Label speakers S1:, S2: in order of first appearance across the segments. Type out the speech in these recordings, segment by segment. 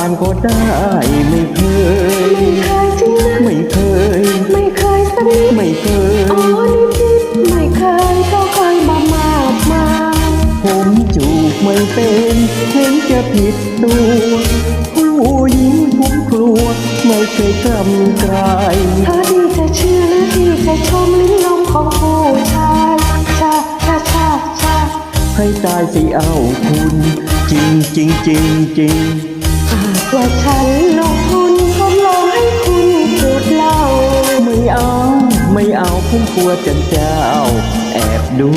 S1: านก็ได้ ไม่เคย
S2: ไม่เคยจริงนะ
S1: ไม่เคย
S2: ไม่เคยสักนิด
S1: ไม่เคย
S2: อ๋อนิดๆไม่เคยก็เคยมามากมาย
S1: ผมจูบไม่เป็นเห็นจะผิดตัวผู้หญิงผมกลัว ไม่เคยกำกลาย
S2: เธอที่จะเชื่อและที่จะชมลิ้นลมของผู้ชายชาชาชาชา
S1: ให้ตายสิเอาคุณ จริงจริงจริงจริง
S2: หากว่าฉันลงทุนทดลองให้คุณพูดเล่า
S1: ไม่เอาไม่เอาผมกลัวจันเจ้า แอบดู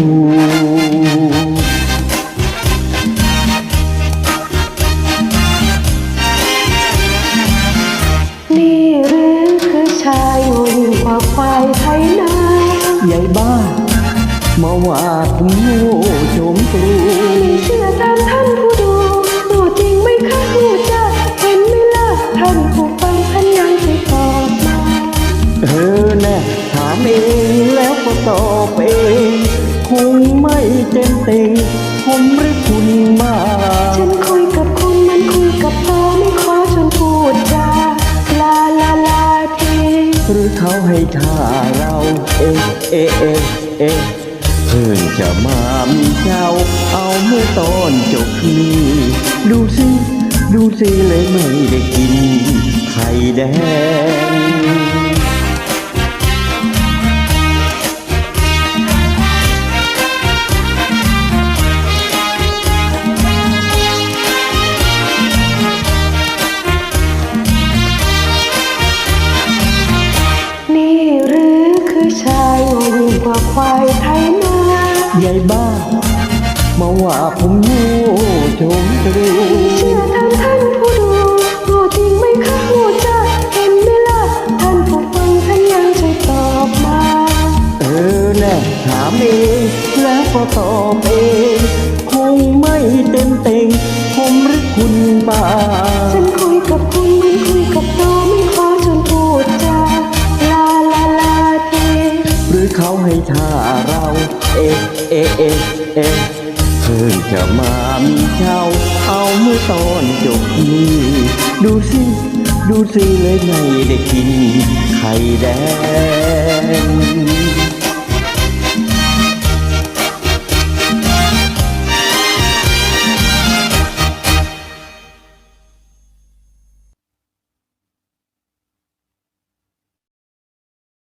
S2: นี่หรือคือชายหุ่นกว่าควายไทยนา
S1: ใหญ่บ้ามาว่าผมโง่โจ
S2: อบ
S1: เอง คงไม่เต็มเต็งผมหรือคุณมา
S2: ฉันคุยกับคุณมันคุยกับเธอไม่ขอชวนพูดจาลาลาลาที
S1: หรือเขาให้ท่าเรา เอะเอะเอะเอะเพิ่งจะมามีเจ้า เอาเมื่อตอนจบนี้ ดูสิ ดูสิเลยไม่ได้กินไข่แดง
S2: กว่าควายไทยนา
S1: ใหญ่บ้า มาว่าผมโง่โจมตรู
S2: เชื่อท่านท่านผู้ดูตัวจริงไม่ค่าผู้จะเห็นไหมล่ะท่านผู้ฟังท่านยังช่วยตอบมา
S1: เออแน่ถามเองแล้วก็ตอบเอง คงไม่เต็มเต็งผมหรือคุณบ้า ท่าเรา เอะเอะเอะเอะเพิ่งจะมามีเจ้าเอาเมื่อตอนจบนี้ดูสิ ดูสิเลยไม่ได้กินไข่แดง